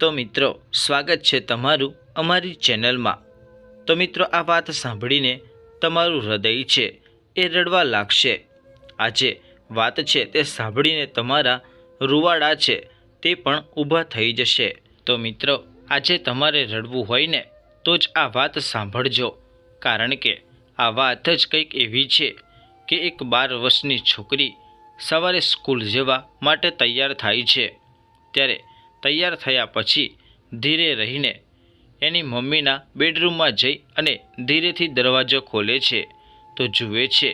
તો મિત્રો, સ્વાગત છે તમારું અમારી ચેનલમાં. તો મિત્રો, આ વાત સાંભળીને તમારું હૃદય છે એ રડવા લાગશે. આજે વાત છે તે સાંભળીને તમારા રૂવાડા છે તે પણ ઊભા થઈ જશે. તો મિત્રો, આજે તમારે રડવું હોય ને, તો જ આ વાત સાંભળજો. કારણ કે આ વાત જ કંઈક એવી છે કે એક બાર વર્ષની છોકરી સવારે સ્કૂલ જવા માટે તૈયાર થાય છે. ત્યારે તૈયાર થયા પછી ધીરે રહીને એની મમ્મીના બેડરૂમમાં જઈ અને ધીરેથી દરવાજો ખોલે છે. તો જુએ છે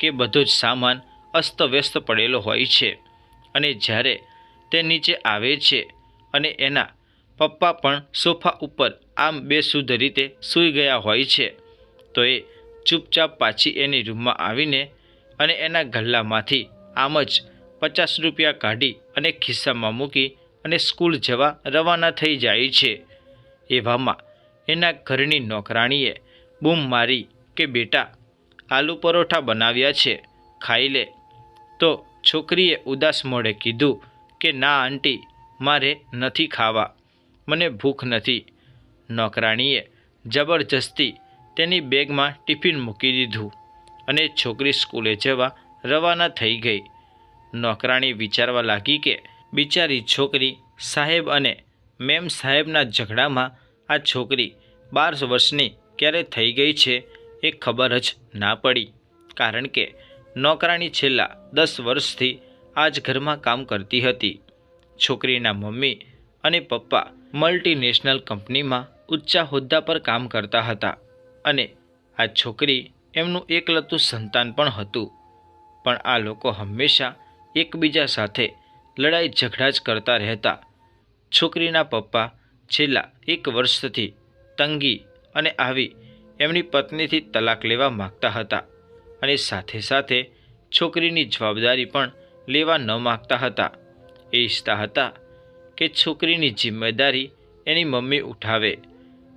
કે બધો જ સામાન અસ્તવ્યસ્ત પડેલો હોય છે અને જ્યારે તે નીચે આવે છે અને એના પપ્પા પણ સોફા ઉપર આમ બેસુધ રીતે સૂઈ ગયા હોય છે, તો એ ચૂપચાપ પાછી એની રૂમમાં આવીને અને એના ગલ્લામાંથી આમ જ પચાસ રૂપિયા કાઢી અને ખિસ્સામાં મૂકી અને સ્કૂલ જવા રવાના થઈ જાય છે. એવામાં એના ઘરની નોકરાણીએ બૂમ મારી કે, બેટા, આલુ પરોઠા બનાવ્યા છે, ખાઈ લે. તો છોકરીએ ઉદાસ મોડે કીધું કે, ના, આંટી, મારે નથી ખાવા. મને ભૂખ નથી. નોકરાણીએ જબરજસ્તી તેની બેગમાં ટિફિન મૂકી દીધું અને છોકરી સ્કૂલે જવા રવાના થઈ ગઈ. નોકરાણી વિચારવા લાગી કે બિચારી છોકરી સાહેબ અને મેમ સાહેબના ઝઘડામાં આ છોકરી બાર વર્ષની ક્યારે થઈ ગઈ છે એ ખબર જ ના પડી. કારણ કે નોકરાણી છેલ્લા દસ વર્ષથી આ જ ઘરમાં કામ કરતી હતી. છોકરીના મમ્મી અને પપ્પા મલ્ટીનેશનલ કંપનીમાં ઊંચા હોદ્દા પર કામ કરતા હતા અને આ છોકરી એમનું એકલતું સંતાન પણ હતું. પણ આ લોકો હંમેશા એકબીજા સાથે લડાઈ ઝઘડા જ કરતા રહેતા. છોકરીના પપ્પા છેલ્લા એક વર્ષથી તંગી અને આવી એમની પત્નીથી તલાક લેવા માગતા હતા અને સાથે સાથે છોકરીની જવાબદારી પણ લેવા ન માગતા હતા. એ ઈચ્છતા હતા કે છોકરીની જિમ્મેદારી એની મમ્મી ઉઠાવે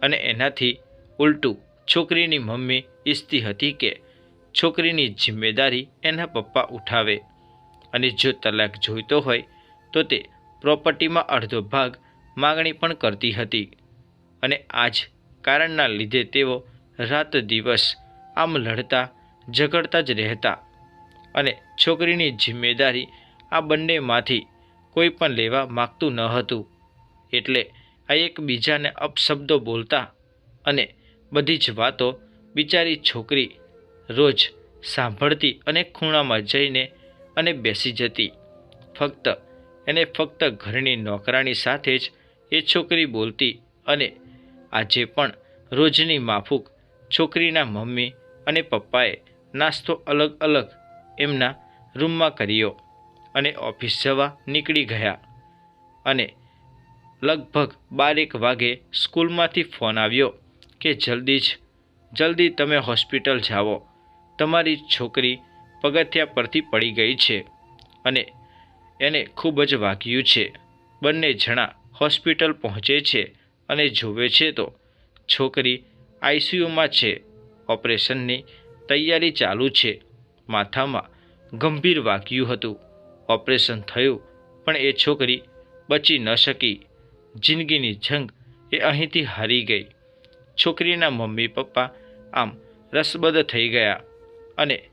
અને એનાથી ઉલટું છોકરીની મમ્મી ઈચ્છતી હતી કે છોકરીની જિમ્મેદારી એના પપ્પા ઉઠાવે. અને જો તલાક જોઈતો હોય, તો તે પ્રોપર્ટીમાં અડધો ભાગ માગણી પણ કરતી હતી. અને આ જ કારણના લીધે તેઓ રાત દિવસ આમ લડતા, ઝઘડતા જ રહેતા. અને છોકરીની જિમ્મેદારી આ બંનેમાંથી કોઈ પણ લેવા માગતું ન હતું. એટલે આ એકબીજાને અપશબ્દો બોલતા અને બધી જ વાતો બિચારી છોકરી રોજ સાંભળતી અને ખૂણામાં જઈને અને બેસી જતી. ફક્ત એને ફક્ત ઘરની નોકરાણી સાથે જ એ છોકરી બોલતી અને આજે પણ રોજની માફૂક છોકરીના મમ્મી અને પપ્પાએ નાસ્તો અલગ અલગ એમના રૂમમાં કર્યો અને ઓફિસ જવા નીકળી ગયા. અને લગભગ બારેક વાગે સ્કૂલમાંથી ફોન આવ્યો કે જલ્દી જ, જલ્દી તમે હોસ્પિટલ જાઓ. તમારી છોકરી પગથિયા પરથી પડી ગઈ છે અને એને ખૂબ જ વાગ્યું છે. બંને જણા હોસ્પિટલ પહોંચે છે અને જોવે છે તો છોકરી આઈસીયુમાં છે. ઓપરેશનની તૈયારી ચાલુ છે. માથામાં ગંભીર વાગ્યું હતું. ઓપરેશન થયું, પણ એ છોકરી બચી ન શકી. જિંદગીની જંગ એ અહીંથી હારી ગઈ. છોકરીના મમ્મી પપ્પા આમ રસબદ થઈ ગયા અને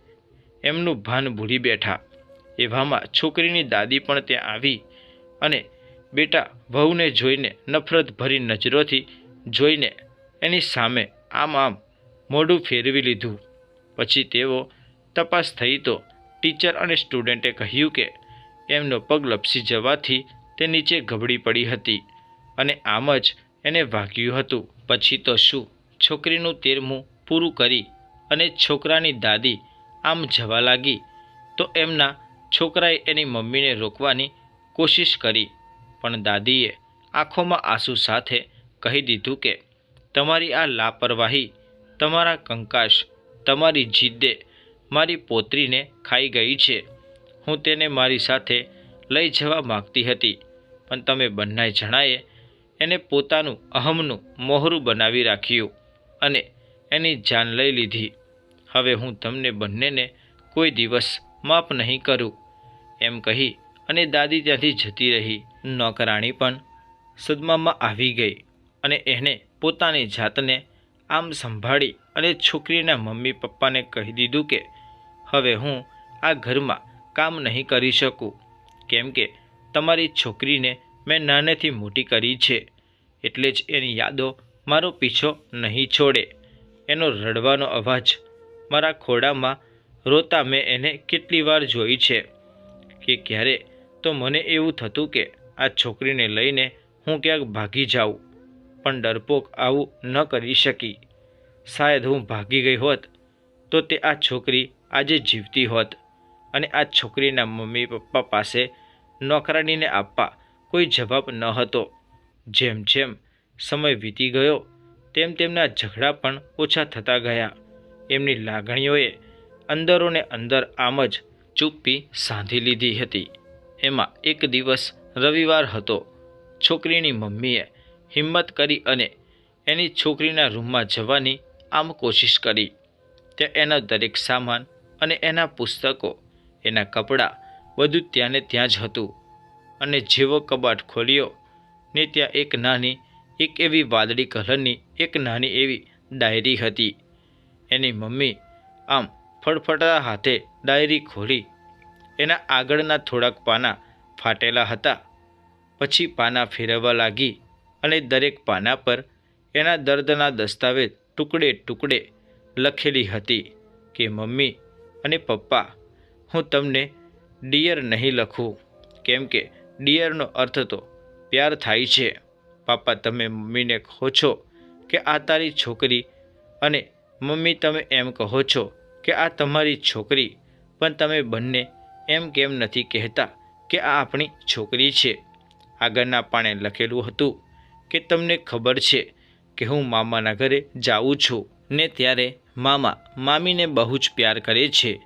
એમનું ભાન ભૂલી બેઠા. એવામાં છોકરીની દાદી પણ ત્યાં આવી અને બેટા વહુને જોઈને નફરત ભરી નજરોથી જોઈને એની સામે આમ આમ મોઢું ફેરવી લીધું. પછી તેઓ તપાસ થઈ તો ટીચર અને સ્ટુડન્ટે કહ્યું કે એમનો પગ લપસી જવાથી તે નીચે ગબડી પડી હતી અને આમ જ એને વાગ્યું હતું. પછી તો શું? છોકરીનું તેરમું પૂરું કરી અને છોકરાની દાદી આમ જવા લાગી. તો એમના છોકરાએ એની મમ્મીને રોકવાની કોશિશ કરી. પણ દાદીએ આંખોમાં આંસુ સાથે કહી દીધું કે, તમારી આ લાપરવાહી, તમારા કંકાશ તમારી જીદ્દે મારી પોત્રીને ખાઈ ગઈ છે. હું તેને મારી સાથે લઈ જવા માગતી હતી. પણ તમે બંને જણાએ એને પોતાનું અહમનું મોહરું બનાવી રાખ્યું અને એની જાન લઈ લીધી. હવે હું તમને બંનેને કોઈ દિવસ માફ નહીં કરું, એમ કહી અને દાદી ત્યાંથી જતી રહી. નોકરાણી પણ સદમામાં આવી ગઈ અને એણે પોતાની જાતને આમ સંભાળી અને છોકરીના મમ્મી પપ્પાને કહી દીધું કે, હવે હું આ ઘરમાં કામ નહીં કરી શકું, કેમ કે તમારી છોકરીને મેં નાનેથી મોટી કરી છે, એટલે જ એની યાદો મારો પીછો નહીં છોડે. એનો રડવાનો અવાજ મારા ખોડામાં રોતા મેં એને કેટલી વાર જોઈ છે કે ક્યારે તો મને એવું થતું કે આ છોકરીને લઈને હું ક્યાંક ભાગી જાઉં, પણ ડરપોક આવું ન કરી શકી. શાયદ હું ભાગી ગઈ હોત તો તે આ છોકરી આજે જીવતી હોત અને આ છોકરીના મમ્મી પપ્પા પાસે નોકરાણીને આપવા કોઈ જવાબ ન હતો. જેમ જેમ સમય વીતી ગયો, તેમ તેમના ઝઘડા પણ ઓછા થતા ગયા. એમની લાગણીઓએ અંદરોને અંદર આમ જ ચૂપ્પી સાંધી લીધી હતી. એમાં એક દિવસ રવિવાર હતો. છોકરીની મમ્મીએ હિંમત કરી અને એની છોકરીના રૂમમાં જવાની આમ કોશિશ કરી. ત્યાં એનો દરેક સામાન અને એના પુસ્તકો, એના કપડાં બધું ત્યાં ને ત્યાં જ હતું. અને જેવો કબાટ ખોલ્યો ને ત્યાં એક નાની, એક એવી વાદળી કલરની, એક નાની એવી ડાયરી હતી. એની મમ્મી આમ ફડફડતા હાથે ડાયરી ખોલી. એના આગળના થોડાક પાના ફાટેલા હતા. પછી પાના ફેરવવા લાગી અને દરેક પાના પર એના દર્દના દસ્તાવેજ ટુકડે ટુકડે લખેલી હતી કે, મમ્મી અને પપ્પા, હું તમને ડિયર નહીં લખું. કેમ કે ડિયરનો અર્થ તો પ્યાર થાય છે. પાપા, તમે મમ્મીને કહો છો કે આ તારી છોકરી અને મમ્મી, તમે એમ કહો છો કે આ તમારી છોકરી, પણ તમે બંને એમ કેમ નથી કહેતા કે આ આપણી છોકરી છે? આગળના પાણે લખેલું હતું કે તમને ખબર છે કે હું મામાના ઘરે જાઉં છું ને ત્યારે મામા મામીને બહુ જ પ્યાર કરે છે.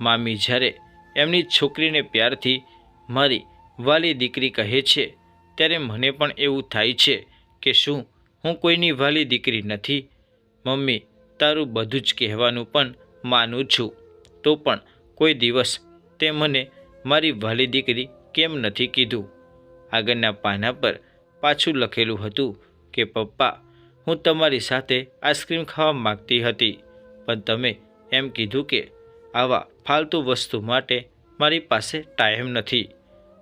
મામી જ્યારે એમની છોકરીને પ્યારથી મારી વાલી દીકરી કહે છે, ત્યારે મને પણ એવું થાય છે કે શું હું કોઈની વાલી દીકરી નથી? મમ્મી તારું બધું જ કહેવાનું પણ માનું છું. તો પણ કોઈ દિવસ તે મને મારી વાલી દીકરી કેમ નથી કીધું? આગળના પાના પર પાછું લખેલું હતું કે, પપ્પા, હું તમારી સાથે આઈસ્ક્રીમ ખાવા માગતી હતી, પણ તમે એમ કીધું કે આવા ફાલતુ વસ્તુ માટે મારી પાસે ટાઈમ નથી.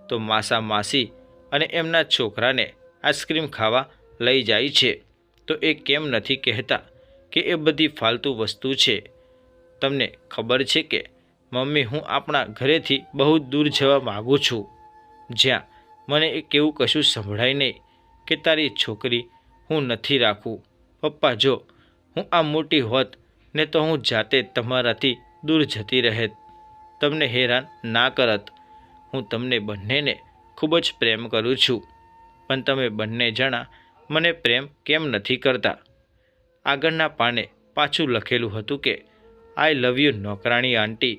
તો માસા માસી અને એમના છોકરાને આઈસ્ક્રીમ ખાવા લઈ જાય છે. તો એ કેમ નથી કહેતા? કે એ બધી ફાલતુ વસ્તુ છે? તમને ખબર છે કે મમ્મી, હું આપણા ઘરેથી બહુ દૂર જવા માગું છું. જ્યાં મને એ કેવું કશું સંભળાય નહીં કે તારી છોકરી હું નથી રાખું. પપ્પા, જો હું આ મોટી હોત ને તો હું જાતે તમારાથી દૂર જતી રહેત. તમને હેરાન ના કરત. હું તમને બંનેને ખૂબ જ પ્રેમ કરું છું. પણ તમે બંને જણા મને પ્રેમ કેમ નથી કરતા? આગળના પાને પાછું લખેલું હતું કે આઈ લવ યુ નોકરાણી આંટી.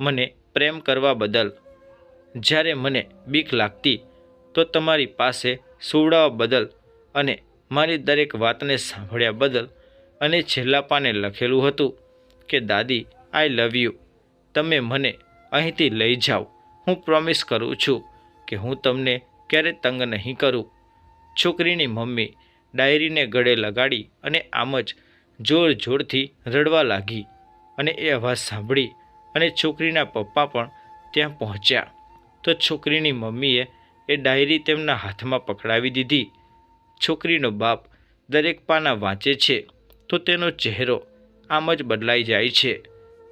મને પ્રેમ કરવા બદલ. જ્યારે મને બીક લાગતી, તો તમારી પાસે સુવડાવવા બદલ અને મારી દરેક વાતને સાંભળ્યા બદલ અને છેલ્લા પાને લખેલું હતું કે, દાદી આઈ લવ યુ તમે મને અહીંથી લઈ જાઓ. હું પ્રોમિસ કરું છું કે હું તમને ક્યારે તંગ નહીં કરું. છોકરીની મમ્મી ડાયરીને ગળે લગાડી અને આમ જ જોર જોરથી રડવા લાગી અને એ અવાજ સાંભળી અને છોકરીના પપ્પા પણ ત્યાં પહોંચ્યા. તો છોકરીની મમ્મીએ એ ડાયરી તેમના હાથમાં પકડાવી દીધી. છોકરીનો બાપ દરેક પાના વાંચે છે, તો તેનો ચહેરો આમ જ બદલાઈ જાય છે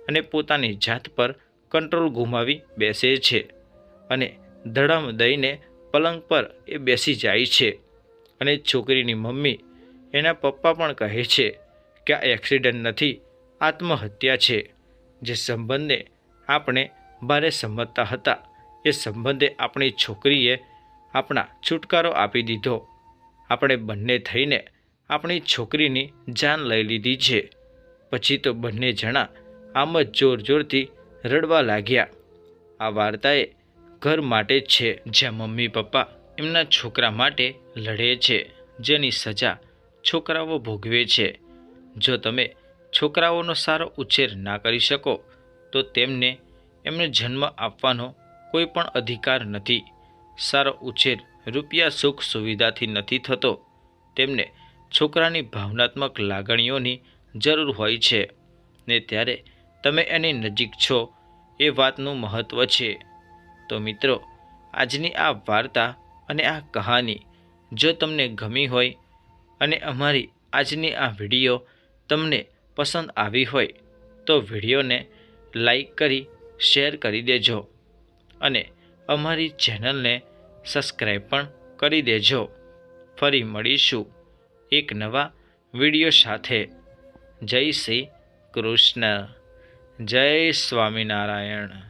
અને પોતાની જાત પર કંટ્રોલ ગુમાવી બેસે છે અને ધડમ દઈને પલંગ પર એ બેસી જાય છે. અને છોકરીની મમ્મી એના પપ્પા પણ કહે છે કે આ એક્સિડન્ટ નથી, આત્મહત્યા છે. જે સંબંધને આપણે ભારે સંમતતા હતા, એ સંબંધે આપણી છોકરીએ આપણા છુટકારો આપી દીધો. આપણે બંને થઈને આપણી છોકરીની જાન લઈ લીધી છે. પછી તો બંને જણા આમ જ જોર જોરથી રડવા લાગ્યા. આ વાર્તાએ ઘર માટે જ છે જ્યાં મમ્મી પપ્પા એમના છોકરા માટે લડે છે, જેની સજા છોકરાઓ ભોગવે છે. જો તમે છોકરાઓનો સારો ઉછેર ના કરી શકો, તો તેમને એમને જન્મ આપવાનો કોઈ પણ અધિકાર નથી. સારો ઉછેર રૂપિયા સુખ સુવિધાથી નથી થતો. તેમને છોકરાની ભાવનાત્મક લાગણીઓની જરૂર હોય છે. ને ત્યારે તમે એની નજીક છો, એ વાતનું મહત્ત્વ છે. તો મિત્રો, આજની આ વાર્તા અને આ કહાની જો તમને ગમી હોય અને અમારી આજની આ વીડિયો તમને પસંદ આવી હોય તો વિડીયોને લાઈક કરી, શેર કરી દેજો અને અમારી ચેનલને સબસ્ક્રાઈબ પણ કરી દેજો. ફરી મળીશું એક નવા વીડિયો સાથે. જય શ્રી કૃષ્ણ. જય સ્વામિનારાયણ.